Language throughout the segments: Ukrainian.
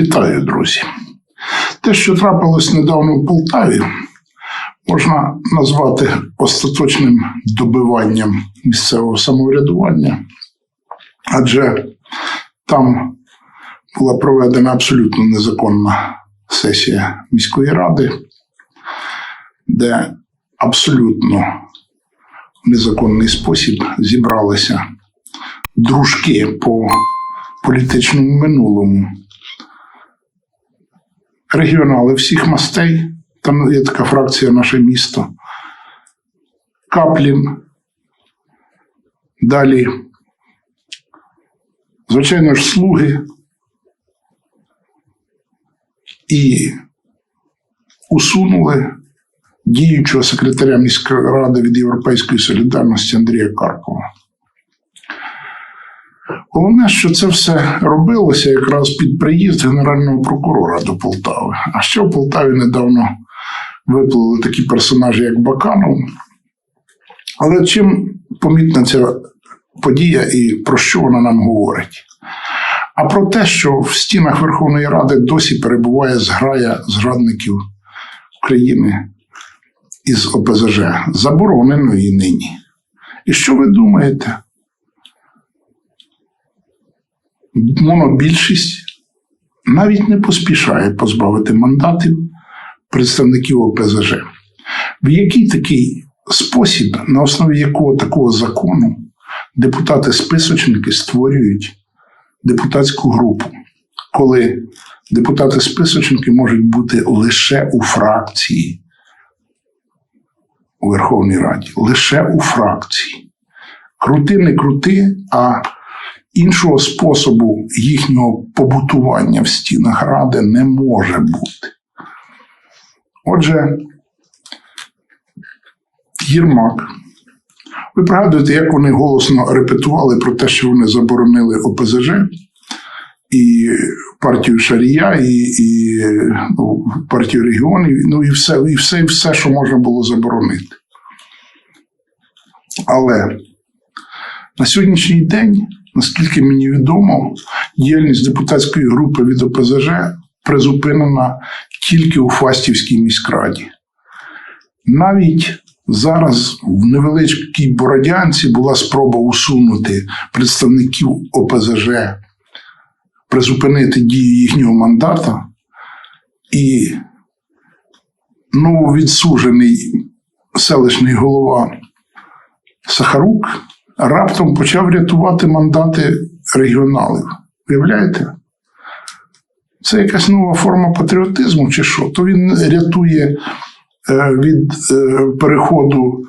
Вітаю, друзі. Те, що трапилось недавно в Полтаві, можна назвати остаточним добиванням місцевого самоврядування, адже там була проведена абсолютно незаконна сесія міської ради, де абсолютно в незаконний спосіб зібралися дружки по політичному минулому регіонали всіх мастей. Там є така фракція наше місто. Каплін. Далі. Звичайно ж, слуги. І усунули діючого секретаря міської ради від Європейської солідарності Андрія Карпова. Головне, що це все робилося якраз під приїзд Генерального прокурора до Полтави. А ще в Полтаві недавно виплили такі персонажі, як Баканов. Але чим помітна ця подія і про що вона нам говорить? А про те, що в стінах Верховної Ради досі перебуває зграя зрадників України із ОПЗЖ, забороненої нині. І що ви думаєте? Монобільшість навіть не поспішає позбавити мандатів представників ОПЗЖ. В який такий спосіб, на основі якого такого закону депутати-списочники створюють депутатську групу, коли депутати-списочники можуть бути лише у фракції у Верховній Раді, лише у фракції. Крути, не крути, а Іншого способу їхнього побутування в стінах ради не може бути. Отже, Єрмак. Ви пригадуєте, як вони голосно репетували про те, що вони заборонили ОПЗЖ і партію Шарія, і і ну, партію регіонів, ну і все, і все, і все, що можна було заборонити. Але на сьогоднішній день Наскільки мені відомо, діяльність депутатської групи від ОПЗЖ призупинена тільки у Фастівській міськраді. Навіть зараз в невеличкій Бородянці була спроба усунути представників ОПЗЖ, призупинити дію їхнього мандата, і нововідсужений селищний голова Сахарук раптом почав рятувати мандати регіоналів. Уявляєте? Це якась нова форма патріотизму, чи що? То він рятує е, від е, переходу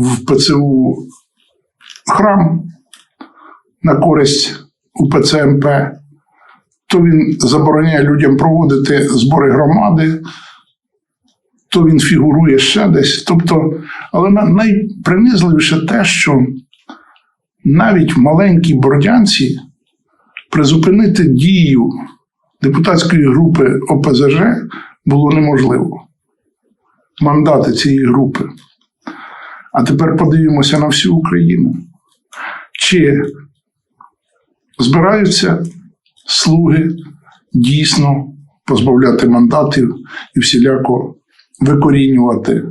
в ПЦУ храм на користь у ПЦМП, то він забороняє людям проводити збори громади, то він фігурує ще десь. Тобто, але найпринизливіше те, що навіть в маленькій Бородянці призупинити дію депутатської групи ОПЗЖ було неможливо. Мандати цієї групи. А тепер подивимося на всю Україну. Чи збираються слуги дійсно позбавляти мандатів і всіляко викорінювати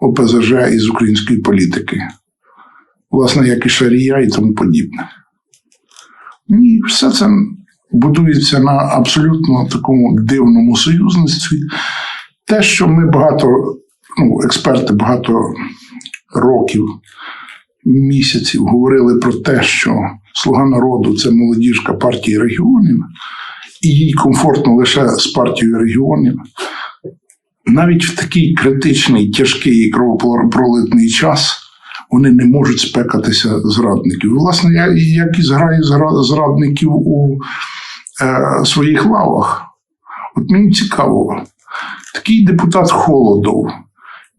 ОПЗЖ із української політики? Власне, як і Шарія і тому подібне. Ні, все це будується на абсолютно такому дивному союзництві. Те, що ми багато, ну, експерти багато років, місяців говорили про те, що Слуга народу це молодіжка партії регіонів, і їй комфортно лише з партією регіонів. Навіть в такий критичний, тяжкий і кровопролитний час вони не можуть спекатися зрадників. Власне, я як і зграю зрадників у е, своїх лавах. От мені цікаво, такий депутат Холодов,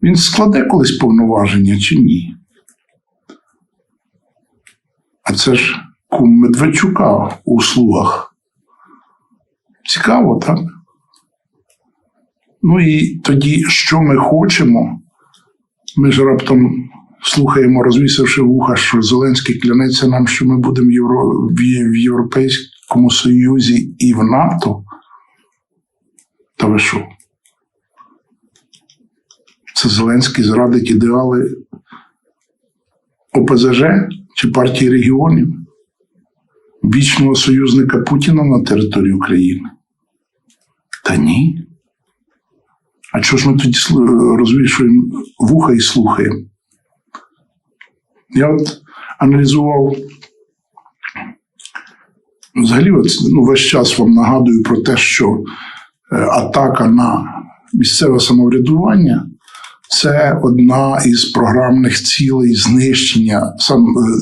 він складе колись повноваження чи ні? А це ж кум Медведчука у слугах. Цікаво, так? Ну і тоді, що ми хочемо, ми ж раптом слухаємо, розвісивши вуха, що Зеленський клянеться нам, що ми будемо в, Євро... в Європейському Союзі і в НАТО. Та ви що? Це Зеленський зрадить ідеали ОПЗЖ чи партії регіонів, вічного союзника Путіна на території України? Та ні. А чого ж ми тоді розвішуємо вуха і слухаємо? Я от аналізував взагалі, от, ну, весь час вам нагадую про те, що е, атака на місцеве самоврядування це одна із програмних цілей знищення е,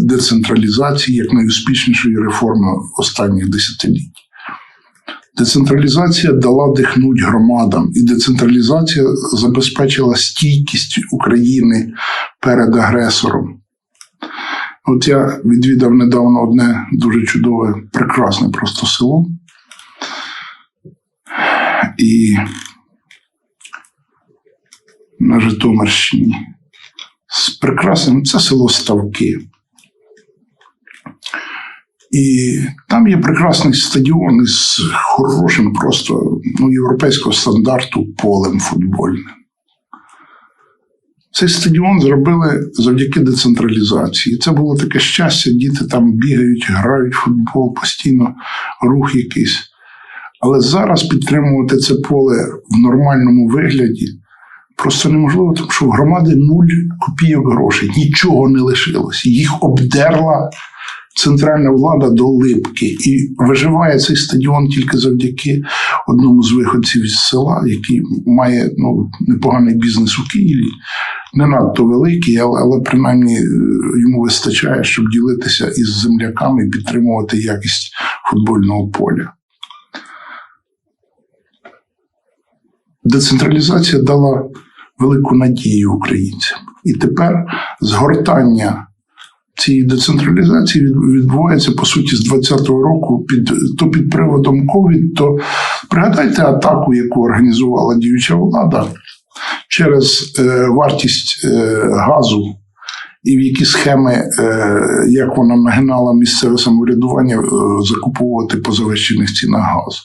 децентралізації як найуспішнішої реформи останніх десятиліть. Децентралізація дала дихнуть громадам, і децентралізація забезпечила стійкість України перед агресором. От я відвідав недавно одне дуже чудове, прекрасне просто село. І на Житомирщині. З прекрасним це село Ставки. І там є прекрасний стадіон із хорошим, просто ну, європейського стандарту полем футбольним. Цей стадіон зробили завдяки децентралізації. Це було таке щастя, діти там бігають, грають в футбол, постійно рух якийсь. Але зараз підтримувати це поле в нормальному вигляді просто неможливо, тому що в громади нуль копійок грошей, нічого не лишилось. Їх обдерла центральна влада до липки. І виживає цей стадіон тільки завдяки одному з виходців з села, який має ну, непоганий бізнес у Києві. Не надто великий, але, але принаймні е, йому вистачає, щоб ділитися із земляками і підтримувати якість футбольного поля. Децентралізація дала велику надію українцям. І тепер згортання цієї децентралізації відбувається по суті з 2020 року під то під приводом ковід, то пригадайте атаку, яку організувала діюча влада через е, вартість е, газу. І в які схеми, е, як вона нагинала місцеве самоврядування е, закуповувати по завищених цінах газ.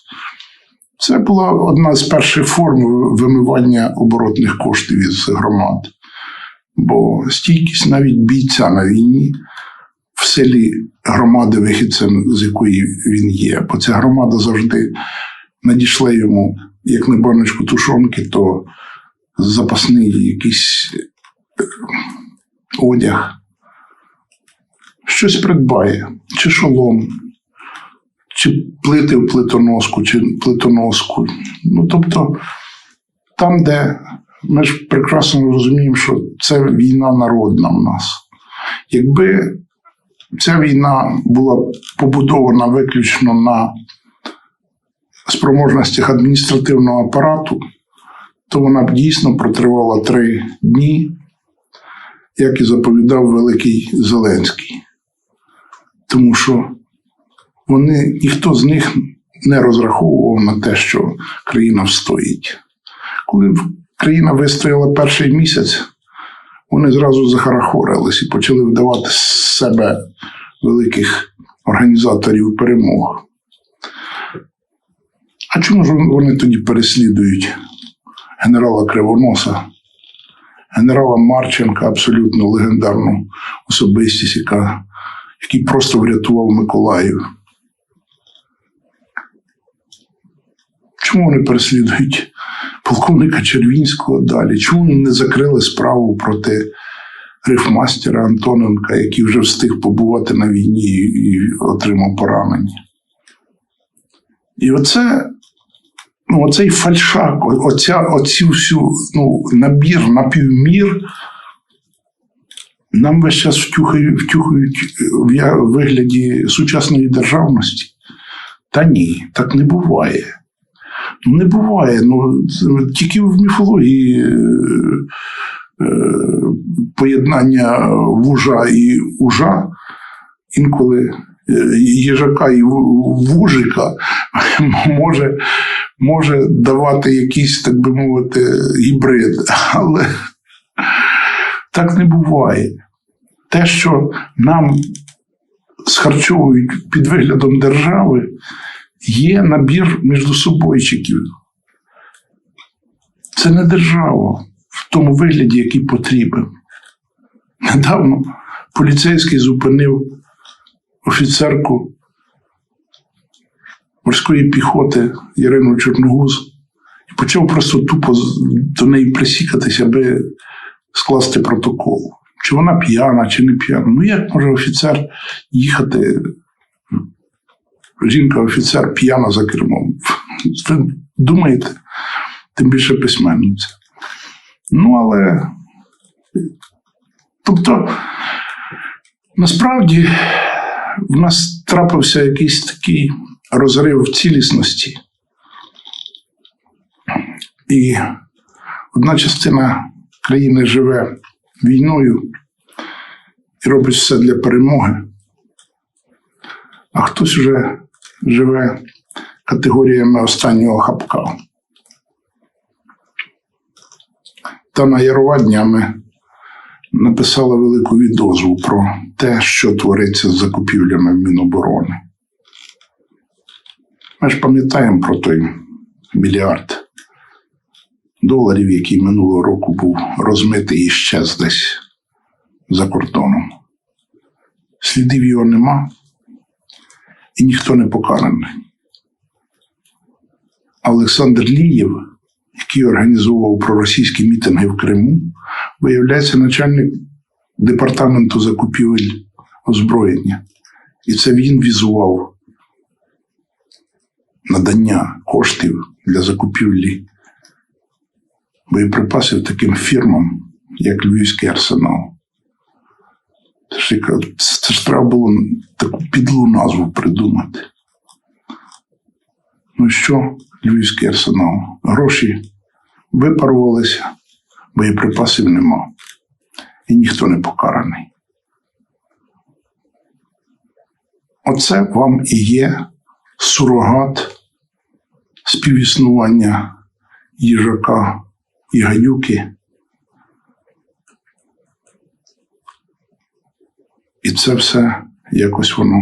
Це була одна з перших форм вимивання оборотних коштів із громад. Бо стійкість навіть бійця на війні в селі громади, вихідцем з якої він є. Бо ця громада завжди надійшла йому, як на баночку тушонки, то запасний якийсь е, одяг. Щось придбає, чи шолом, чи плити в плитоноску, чи плитоноску. Ну, тобто, там, де ми ж прекрасно розуміємо, що це війна народна в нас. Якби ця війна була побудована виключно на спроможностях адміністративного апарату, то вона б дійсно протривала три дні, як і заповідав Великий Зеленський. Тому що вони, ніхто з них не розраховував на те, що країна встоїть. Коли країна вистояла перший місяць, вони зразу захарахорились і почали вдавати з себе великих організаторів перемог. А чому ж вони тоді переслідують генерала Кривоноса, генерала Марченка, абсолютно легендарну особистість, яка, який просто врятував Миколаїв? Чому вони переслідують полковника Червінського далі? Чому вони не закрили справу проти рифмастера Антоненка, який вже встиг побувати на війні і отримав поранення? І оце, ну, оцей фальшак, оця, оці всю ну, набір, напівмір, нам весь час втюхають, втюхають в вигляді сучасної державності. Та ні, так не буває. Ну, не буває. Ну, тільки в міфології е, е, поєднання вужа і ужа, інколи е, їжака і вужика може, може давати якийсь, так би мовити, гібрид. Але так не буває. Те, що нам схарчовують під виглядом держави, є набір міждособойчиків. Це не держава в тому вигляді, який потрібен. Недавно поліцейський зупинив офіцерку морської піхоти Ірину Чорногуз і почав просто тупо до неї присікатися, аби скласти протокол. Чи вона п'яна, чи не п'яна. Ну як може офіцер їхати? Жінка-офіцер п'яна за кермом. Ви думаєте, тим більше письменниця. Ну, але. Тобто, насправді, в нас трапився якийсь такий розрив в цілісності. І одна частина країни живе війною і робить все для перемоги, а хтось вже живе категоріями останнього хапка. Тана Ярова днями написала велику відозву про те, що твориться з закупівлями Міноборони. Ми ж пам'ятаємо про той мільярд доларів, який минулого року був розмитий і щез десь за кордоном. Слідів його нема, і ніхто не покараний. Олександр Лієв, який організовував проросійські мітинги в Криму, виявляється начальник департаменту закупівель озброєння. І це він візував надання коштів для закупівлі боєприпасів таким фірмам, як Львівський арсенал. Це ж, треба було таку підлу назву придумати. Ну що, Львівський арсенал? Гроші випарувалися, боєприпасів нема. І ніхто не покараний. Оце вам і є сурогат співіснування їжака і гадюки. І це все якось воно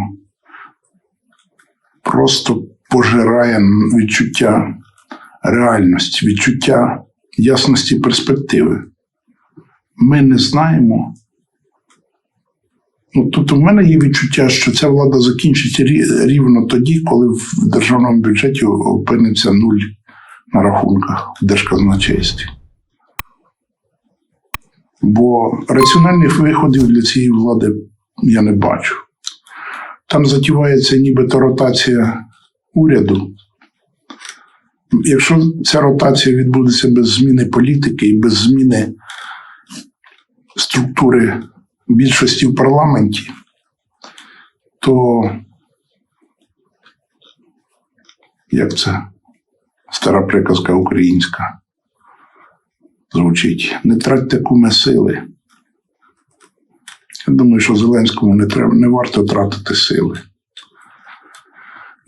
просто пожирає відчуття реальності, відчуття ясності перспективи. Ми не знаємо. Ну, тобто в мене є відчуття, що ця влада закінчить рівно тоді, коли в державному бюджеті опиниться нуль на рахунках в держказначействі. Бо раціональних виходів для цієї влади я не бачу. Там затівається нібито ротація уряду. Якщо ця ротація відбудеться без зміни політики і без зміни структури більшості в парламенті, то як це стара приказка українська звучить, не тратьте куме сили. Я думаю, що Зеленському не треба, не варто тратити сили.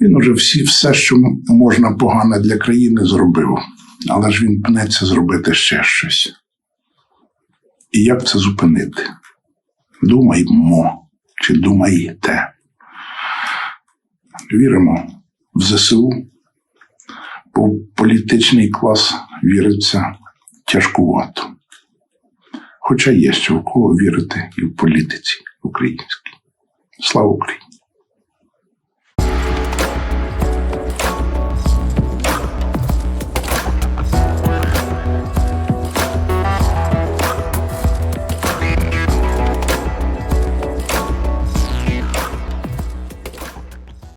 Він уже всі, все, що можна погане для країни, зробив. Але ж він пнеться зробити ще щось. І як це зупинити? Думаймо чи думаєте. Віримо в ЗСУ, бо політичний клас віриться тяжкувато. Хоча є в кого вірити і в політиці українській. Слава Україні!